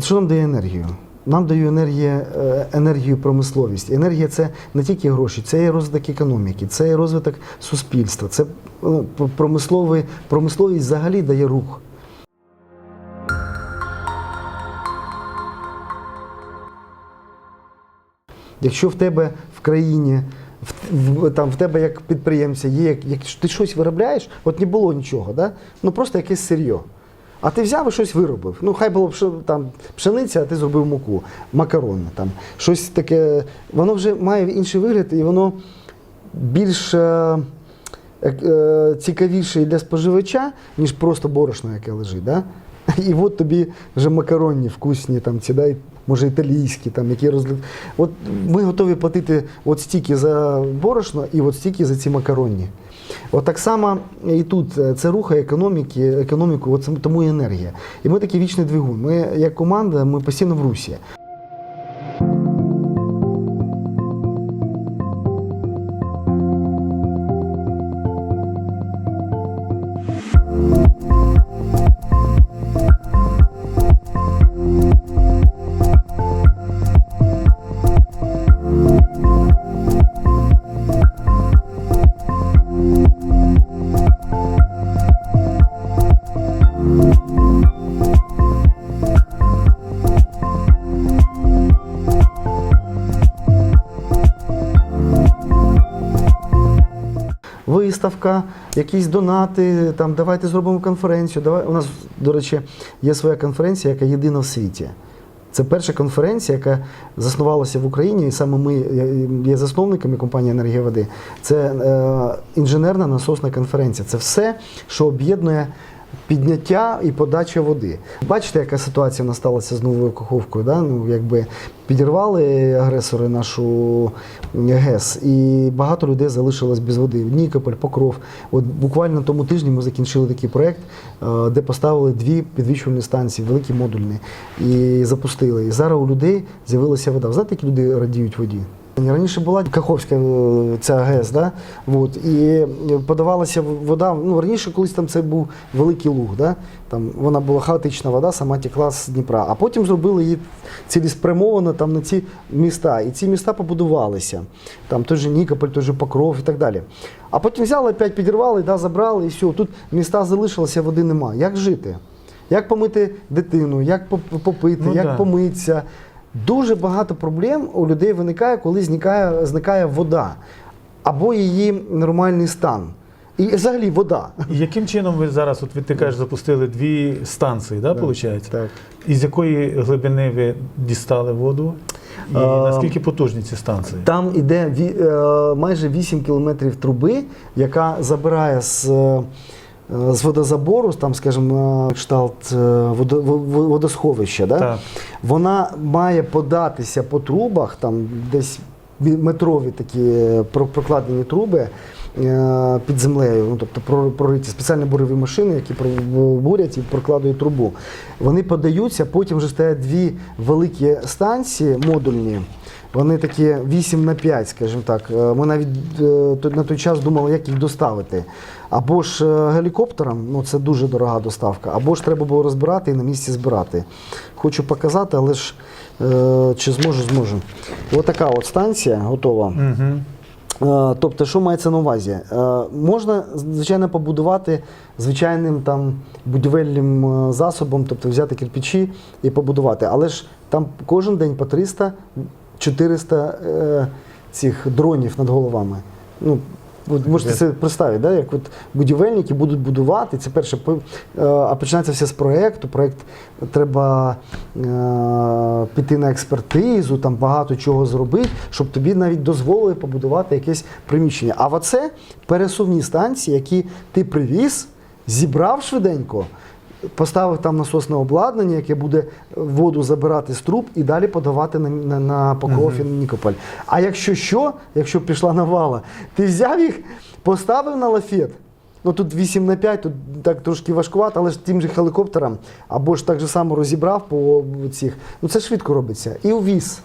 Що нам дає енергію? Нам дає енергія, е, енергію промисловість. Енергія це не тільки гроші, це і розвиток економіки, це і розвиток суспільства, це е, промисловий, промисловість взагалі дає рух. Якщо в тебе в країні, в, там, в тебе як підприємця є, як ти щось виробляєш, от не було нічого, да? ну просто якесь сир'йо. А ти взяв і щось виробив. Ну, хай було там, пшениця, а ти зробив муку, макарони, там, щось таке. Воно вже має інший вигляд, і воно більш е, е, цікавіше для споживача, ніж просто борошно, яке лежить. Да? І от тобі вже макаронні вкусні, там, ці, да, може італійські, там, які розгляд. От ми готові платити от стільки за борошно і от стільки за ці макаронні. От так само і тут е, це рухає економіки, економіку, от тому і енергія. І ми такий вічний двигун. Ми як команда, ми постійно в русі. Виставка, якісь донати, там давайте зробимо конференцію. Давай. У нас, до речі, є своя конференція, яка єдина в світі. Це перша конференція, яка заснувалася в Україні, і саме ми є- засновниками компанії Енергія води. Це е, інженерна насосна конференція. Це все, що об'єднує підняття і подача води. Бачите, яка ситуація в нас сталася з новою каховкою? Да? Ну, якби підірвали агресори нашу ГЕС, і багато людей залишилось без води. Нікополь, Покров. От буквально тому тижні ми закінчили такий проект, е, де поставили дві підвищувальні станції, великі модульні, і запустили. І зараз у людей з'явилася вода. Знаєте, які люди радіють воді? Раніше була Каховська е, ця ГЕС, да? От, і подавалася вода. Ну, раніше колись там це був великий луг, да? там вона була хаотична вода, сама текла з Дніпра. А потім зробили її цілеспрямовано там на ці міста. І ці міста побудувалися. Там той же Нікополь, той же Покров і так далі. А потім взяли, опять підірвали, да, забрали, і все. Тут міста залишилося, води нема. Як жити? Як помити дитину, як попити, Ну, як да. помитися. Дуже багато проблем у людей виникає, коли зникає, зникає вода або її нормальний стан. І взагалі вода. І яким чином ви зараз, от ви ти кажеш, запустили дві станції, да, виходить? Так. Із якої глибини ви дістали воду? І наскільки потужні ці станції? Там іде е, майже 8 кілометрів труби, яка забирає з, е, з водозабору, там, скажімо, кшталт е, водо- во- водосховища. Да? Так. Вона має податися по трубах, там десь метрові такі е, прокладені труби. е, Під землею, ну тобто прориті спеціальні бурові машини, які бурять і прокладують трубу. Вони подаються, потім вже стоять дві великі станції модульні. Вони такі 8 на 5, скажімо так. Е, Ми навіть е, на той час думали, як їх доставити. Або ж е, гелікоптером, ну це дуже дорога доставка, або ж треба було розбирати і на місці збирати. Хочу показати, але ж чи зможу, зможу. Ось така от станція готова. Угу. Тобто, що мається на увазі? Можна, звичайно, побудувати звичайним там будівельним засобом, тобто взяти кирпичі і побудувати. Але ж там кожен день по 300-400 е, цих дронів над головами. Ну, от можете це представити, да? як от будівельники будуть будувати. Це перше, е, а починається все з проєкту. Проєкт треба е, піти на експертизу, там багато чого зробити, щоб тобі навіть дозволили побудувати якесь приміщення. А оце пересувні станції, які ти привіз, зібрав швиденько. Поставив там насосне обладнання, яке буде воду забирати з труб і далі подавати на, на, на Покров і Нікополь. А якщо що, якщо пішла навала, ти взяв їх, поставив на лафет. Ну тут 8 на 5, тут так трошки важкувато, але ж тим же гелікоптером, або ж так же само розібрав по цих. Ну це швидко робиться. І увіз.